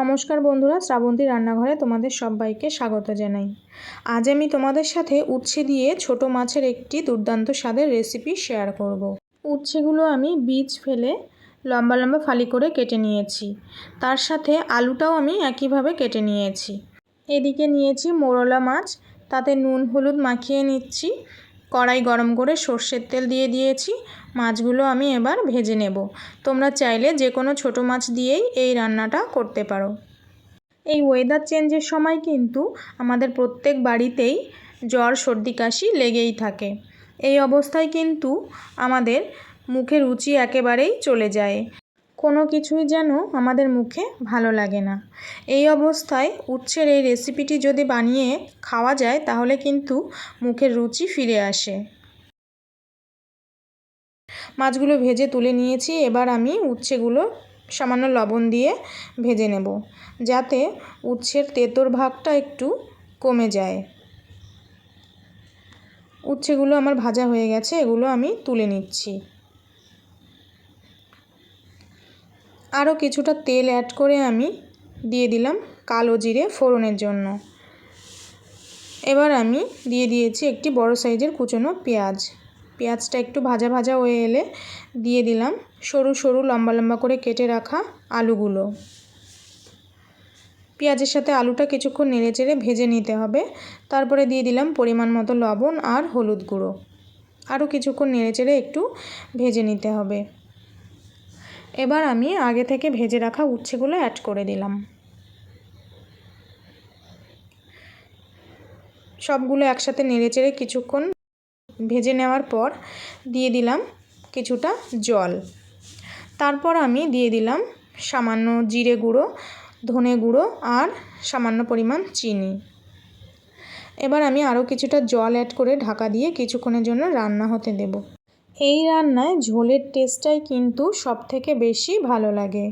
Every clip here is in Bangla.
নমস্কার বন্ধুরা, শ্রাবন্তী রান্নাঘরে তোমাদের সবাইকে স্বাগত জানাই। আজ আমি তোমাদের সাথে উচ্ছে দিয়ে ছোট মাছের একটি দুর্দান্ত স্বাদের রেসিপি শেয়ার করব। উচ্ছেগুলো আমি বীজ ফেলে লম্বা লম্বা ফালি করে কেটে নিয়েছি। তার সাথে আলুটাও আমি একইভাবে কেটে নিয়েছি। এদিকে নিয়েছি মোরলা মাছ, তাতে নুন, হলুদ মাখিয়ে নিচ্ছি। কড়াই গরম করে সর্ষের তেল দিয়ে দিয়েছি। মাছগুলো আমি এবার ভেজে নেব। তোমরা চাইলে যে কোনো ছোটো মাছ দিয়েই এই রান্নাটা করতে পারো। এই ওয়েদার চেঞ্জের সময় কিন্তু আমাদের প্রত্যেক বাড়িতেই জ্বর, সর্দি, কাশি লেগেই থাকে। এই অবস্থায় কিন্তু আমাদের মুখে রুচি একেবারেই চলে যায়। কোনো কিছুই যেন আমাদের মুখে ভালো লাগে না। এই অবস্থায় উচ্ছের এই রেসিপিটি যদি বানিয়ে খাওয়া যায়, তাহলে কিন্তু মুখের রুচি ফিরে আসে। মাছগুলো ভেজে তুলে নিয়েছি, এবার আমি উচ্ছেগুলো সামান্য লবণ দিয়ে ভেজে নেব, যাতে উচ্ছের তেতোর ভাগটা একটু কমে যায়। উচ্ছেগুলো আমার ভাজা হয়ে গেছে, এগুলো আমি তুলে নিচ্ছি। আরও কিছুটা তেল অ্যাড করে আমি দিয়ে দিলাম কালো জিরে ফোড়নের জন্য। এবার আমি দিয়ে দিয়েছি একটি বড় সাইজের কুচনো পেঁয়াজ। পেঁয়াজটা একটু ভাজা ভাজা হয়ে এলে দিয়ে দিলাম সরু সরু লম্বা লম্বা করে কেটে রাখা আলুগুলো। পেঁয়াজের সাথে আলুটা কিছুক্ষণ নেড়ে চেড়ে ভেজে নিতে হবে। তারপরে দিয়ে দিলাম পরিমাণ মতো লবণ আর হলুদ গুঁড়ো। আরও কিছুক্ষণ নেড়ে চেড়ে একটু ভেজে নিতে হবে। এবার আমি আগে থেকে ভেজে রাখা উচ্ছেগুলো অ্যাড করে দিলাম। সবগুলো একসাথে নেড়ে চেড়ে কিছুক্ষণ ভেজে নেওয়ার পর দিয়ে দিলাম কিছুটা জল। তারপর আমি দিয়ে দিলাম সামান্য জিরে গুঁড়ো, ধনে গুঁড়ো আর সামান্য পরিমাণ চিনি। এবার আমি আরও কিছুটা জল অ্যাড করে ঢাকা দিয়ে কিছুক্ষণের জন্য রান্না হতে দেব। এই রান্নায় ঝোলের টেস্টটাই কিন্তু সব থেকে বেশি ভালো লাগে।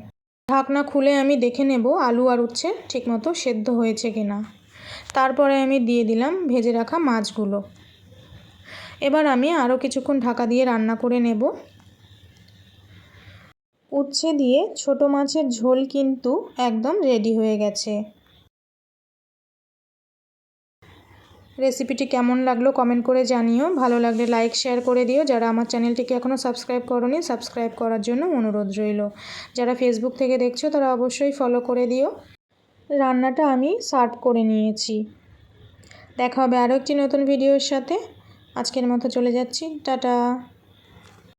ঢাকনা খুলে আমি দেখে নেব আলু আর উচ্ছে ঠিকমতো সেদ্ধ হয়েছে কিনা। তারপরে আমি দিয়ে দিলাম ভেজে রাখা মাছগুলো। এবার আমি আরও কিছুক্ষণ ঢাকা দিয়ে রান্না করে নেব। উচ্ছে দিয়ে ছোট মাছের ঝোল কিন্তু একদম রেডি হয়ে গেছে। রেসিপিটি কেমন লাগল কমেন্ট করে জানিও। ভালো লাগলে লাইক শেয়ার করে দিও। যারা আমার চ্যানেলটিকে এখনও সাবস্ক্রাইব করনি সাবস্ক্রাইব করার জন্য অনুরোধ রইল। যারা ফেসবুক থেকে দেখছ, তারা অবশ্যই ফলো করে দিও। রান্নাটা আমি সার্ভ করে নিয়েছি। দেখা হবে আরও একটি নতুন ভিডিওর সাথে। আজকের মতো চলে যাচ্ছি। টাটা।